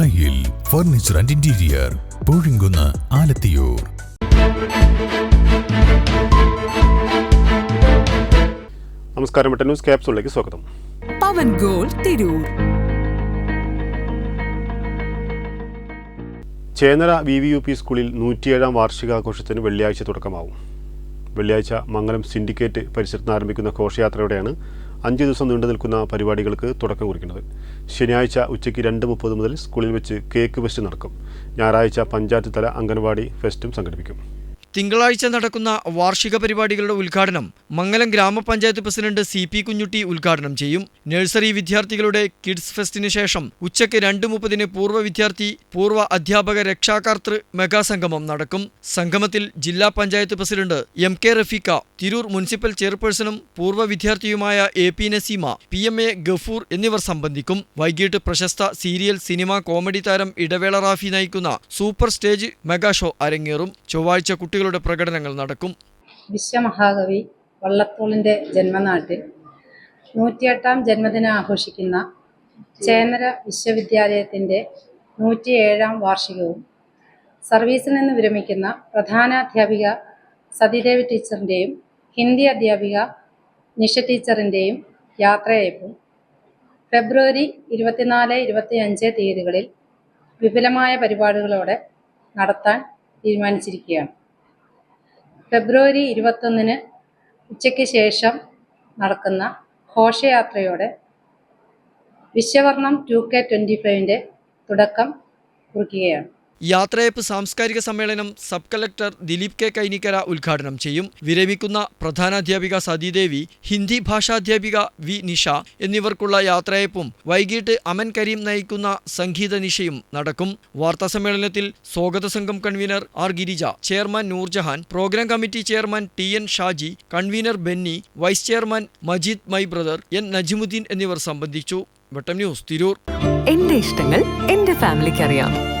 ദായിൽ furniture and interior Poozhinkunnu Alathiyur. നമസ്കാരം news ക്യാപ്സുകളിലേക്ക് സ്വാഗതം. Pavan gold Tirur. Chenara V V U P സ്കൂളിൽ നൂറ്റിയേഴാം വാർഷികാഘോഷത്തിന് വെള്ളിയാഴ്ച തുടക്കമാവും. വെള്ളിയാഴ്ച മംഗലം സിൻഡിക്കേറ്റ് പരിസരത്ത് ആരംഭിക്കുന്ന ഘോഷയാത്രയോടെയാണ് അഞ്ച് ദിവസം നീണ്ടു നിൽക്കുന്ന പരിപാടികൾക്ക് തുടക്കം കുറിക്കുന്നത്. ശനിയാഴ്ച ഉച്ചയ്ക്ക് രണ്ട് മുപ്പത് മുതൽ സ്കൂളിൽ വെച്ച് കേക്ക് ഫെസ്റ്റ് നടക്കും. ഞായറാഴ്ച പഞ്ചായത്ത് തല അംഗൻവാടി ഫെസ്റ്റും സംഘടിപ്പിക്കും. തിങ്കളാഴ്ച നടക്കുന്ന വാർഷിക പരിപാടികളുടെ ഉദ്ഘാടനം മംഗലം ഗ്രാമപഞ്ചായത്ത് പ്രസിഡന്റ് സി പി കുഞ്ഞുട്ടി ഉദ്ഘാടനം ചെയ്യും. നഴ്സറി വിദ്യാർത്ഥികളുടെ കിഡ്സ് ഫെസ്റ്റിന് ശേഷം ഉച്ചയ്ക്ക് രണ്ട് മുപ്പതിന് പൂർവ വിദ്യാർത്ഥി പൂർവ അധ്യാപക രക്ഷാകർത്തൃ മെഗാസംഗമം നടക്കും. സംഗമത്തിൽ ജില്ലാ panchayat president M K Rafeeqa Tirur municipal ചെയർപേഴ്സണും പൂർവ വിദ്യാർത്ഥിയുമായ A P Naseema P M A Gafoor എന്നിവർ സംബന്ധിക്കും. വൈകിട്ട് പ്രശസ്ത സീരിയൽ സിനിമ കോമഡി താരം ഇടവേള റാഫി നയിക്കുന്ന സൂപ്പർ സ്റ്റേജ് മെഗാ ഷോ അരങ്ങേറും. ചൊവ്വാഴ്ച കുട്ടികളുടെ പ്രകടനങ്ങൾ നടക്കും. വിശ്വമഹാകവി വള്ളത്തോളിന്റെ ജന്മനാട്ടിൽ നൂറ്റിയെട്ടാം ജന്മദിനം ആഘോഷിക്കുന്ന ചേന്നര വിശ്വവിദ്യാലയത്തിന്റെ നൂറ്റിയേഴാം വാർഷികവും സർവീസിൽ നിന്ന് വിരമിക്കുന്ന പ്രധാന അധ്യാപിക സതീദേവി ടീച്ചറിന്റെയും ഹിന്ദി അധ്യാപിക നിഷ ടീച്ചറിന്റെയും യാത്രയയപ്പും ഫെബ്രുവരി ഇരുപത്തിനാല് ഇരുപത്തിയഞ്ച് തീയതികളിൽ വിപുലമായ പരിപാടികളോടെ നടത്താൻ തീരുമാനിച്ചിരിക്കുകയാണ്. ഫെബ്രുവരി ഇരുപത്തൊന്നിന് ഉച്ചയ്ക്ക് ശേഷം നടക്കുന്ന ഘോഷയാത്രയോടെ വിശ്വവർണം ടു കെ ട്വന്റി ഫൈവിന്റെ തുടക്കം കുറിക്കുകയാണ്. യാത്രയപ്പ് സാംസ്കാരിക സമ്മേളനം sub collector Dileep K Kainikkara ഉദ്ഘാടനം ചെയ്യും. വിരമിക്കുന്ന പ്രധാനാധ്യാപിക സതീദേവി ഹിന്ദി ഭാഷാധ്യാപിക വി നിഷ എന്നിവർക്കുള്ള യാത്രയപ്പും വൈകിട്ട് അമൻ കരീം നയിക്കുന്ന സംഗീത നിശയും നടക്കും. വാർത്താ സമ്മേളനത്തിൽ സ്വാഗത സംഘം convener R Girija chairman Noorjahan programme committee chairman T N Shaji convener Benny vice chairman Majeed my brother N Najimuddeen എന്നിവർ സംബന്ധിച്ചു. വട്ടം ന്യൂസ് തിരൂർ. എന്റെ ഇഷ്ടങ്ങൾ എന്റെ ഫാമിലിക്ക് അറിയാം